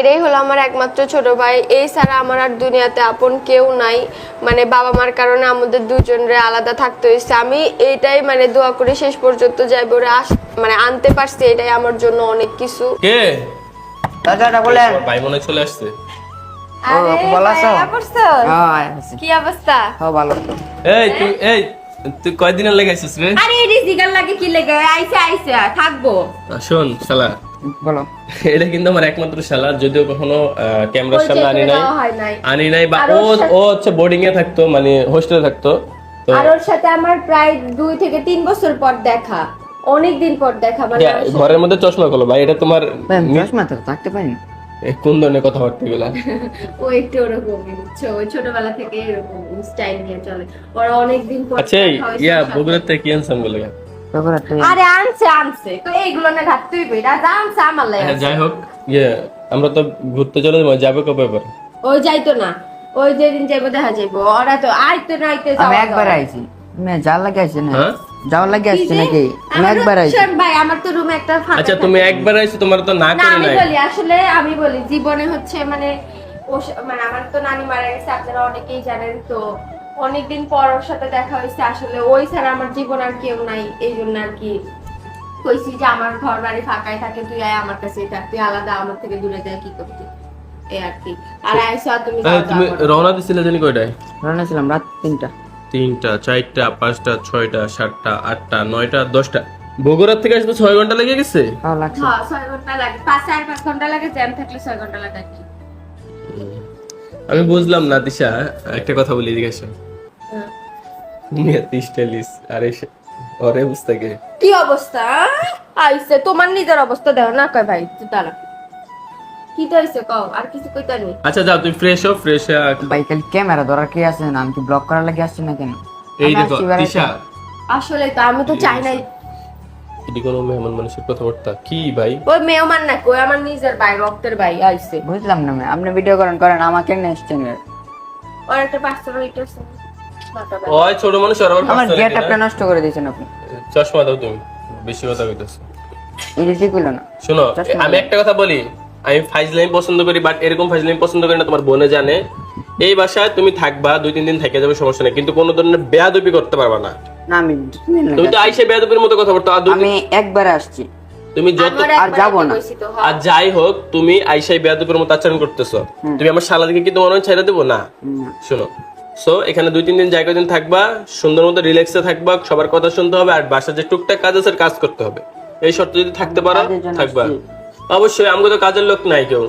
এটাই হলো আমার একমাত্র ছোট ভাই। এই ছাড়া আমার আর দুনিয়াতে আপন কেউ নাই। মানে বাবা মার কারণে আমাদের দুজনরে আলাদা থাকতে হয়েছে। আমি এইটাই মানে দোয়া করি শেষ পর্যন্ত যাইব ওরে আস মানে আনতে পারছি এটাই আমার জন্য অনেক কিছু। কে? দরজাটা বলেন ভাই মনে চলে আসছে? হ্যাঁ। কি অবস্থা? ভালো। এই তুই এই তুই কয়দিনের লেগে আছিস রে? আরে এডি জিগার লাগে কি লেগে? আইছে আইছে থাকব। শোন শালা। বলো। এটা কিন্তু আমার একমাত্র শালা যদিও কখনো ক্যামেরার সামনে আনি নাই। আনি নাই বা ও ও হচ্ছে বোর্ডিং এ থাকতো মানে হোস্টেলে থাকতো আর ওর সাথে আমার প্রায় দুই থেকে তিন বছর পর দেখা। অনেক দিন পর দেখা মানে ঘরের মধ্যে চশমা করল ভাই এটা তোমার চশমা তো থাকতে পারি না কোন ধরনের কথাবার্তা গুলা ও একটু বুঝছ? ওই ছোটবেলা থেকে এরকম স্টাইল নিয়ে চলে। ওরা অনেক দিন পর আচ্ছা ইয়া থেকে কি আনসামগুলো? আরে আনছে আনছে। তো এইগুলো না ঘাটতেই কই রাজা আনছে আমার লাগে যাই হোক ইয়ে আমরা তো ঘুরতে চলে যাব যাবে কবে এবার ওই যাইতো না ওই যেদিন যাইবো দেখা যাইবো। ওরা তো আইতে না আইতে আমি একবার আইছি। তুমি যাওয়ার লাগে আইছি না? হ্যাঁ? যাওয়ার লাগে আসছি যে? নাকি? আমি একবার আইছি? ভাই আমার তো রুমে একটা ফাঁকা আচ্ছা তুমি একবার আইছো তোমার তো না করি আমি বলি আসলে আমি বলি জীবনে হচ্ছে মানে ও মানে আমার তো নানি মারা গেছে আপনারা অনেকেই জানেন তো অনেকদিন পর ওর সাথে দেখা হয়েছে আসলে ওই ছাড়া আমার জীবন আর কেউ নাই এই জন্য আর কি কইছি যে আমার ঘর বাড়ি ফাঁকাই থাকে তুই আয় আমার কাছেই থাক তুই আলাদা আমার থেকে দূরে যায় কি করতি এই আর কি। আর আইসো তুমি তুমি রওনা দিছিলে জানি কয়টায়? রওনা ছিলাম রাত তিনটা। তিনটা চারটা পাঁচটা ছয়টা সাতটা আটটা নয়টা দশটা। বগুড়ার থেকে আসতে ছয় ঘণ্টা লেগে গেছে? হ্যাঁ ছয় ঘণ্টা লাগে। পাঁচ চার পাঁচ ঘণ্টা লাগে জ্যাম থাকলে ছয় ঘণ্টা লাগে আর কি। আমি বুঝলাম না দিশা একটা কথা বলি জিজ্ঞাসা হ্যাঁ। তুমি স্টাইলিশ আরে ওরে বুঝতে গে কি অবস্থা? আইছে তোমার নিজের অবস্থা দেখো না? কয় ভাই দাঁড়া। কি হইছে কও আর কিছু কইতা নেই। আচ্ছা যাও তুমি ফ্রেশ হও ফ্রেশ ভাই খালি ক্যামেরা ধরার কি আছে? না আমি কি ব্লক করার লাগে আসছি না কেন? এই দেখো আসছি আসলে তো আমি তো চাই নাই। এটি কোনো মেহমান মানুষের কথাবার্তা? কি ভাই? ওই মেহমান না কই আমার নিজের ভাই রক্তের ভাই আইছে বুঝলাম না আপনি ভিডিও করেন করেন আমাকে নেক্সট ওর একটা ইন্টারেস্ট ওই ছোট মানুষ আর আমার গেট? নষ্ট করে দিয়েছেন আপনি। চশমা দাও তুমি বেশি কথা কইতেছো। না। শোনো আমি একটা কথা বলি আমি ফাইজলামি পছন্দ করি বাট এরকম ফাইজলামি পছন্দ করি না তোমার বোনে জানে। এই বাসায় তুমি থাকবা দুই তিন দিন থেকে যাবে সমস্যা নেই কিন্তু কোনো ধরনের বেয়াদবি করতে পারবা না। না আমি তুমি তো আইসে বেয়াদবির মতো কথা বলতো আমি একবার আসছি। তুমি যত আর যাব না। আর যাই হোক তুমি আইসাই বেয়াদবির মতো আচরণ করতেছো। তুমি আমার শালা দিকে কি তোমার মনে হয় ছেড়ে দেবো? না। শোনো সো এখানে দুই তিন দিন জায়গা দিন থাকবা সুন্দর মতো রিল্যাক্সে থাকবা সবার কথা শুনতে হবে আর বাসার যে টুকটাক কাজ আছে কাজ করতে হবে। এই শর্ত যদি থাকতে পারো থাকবা। অবশ্যই আমাকে তো কাজের লোক নাই কেউ।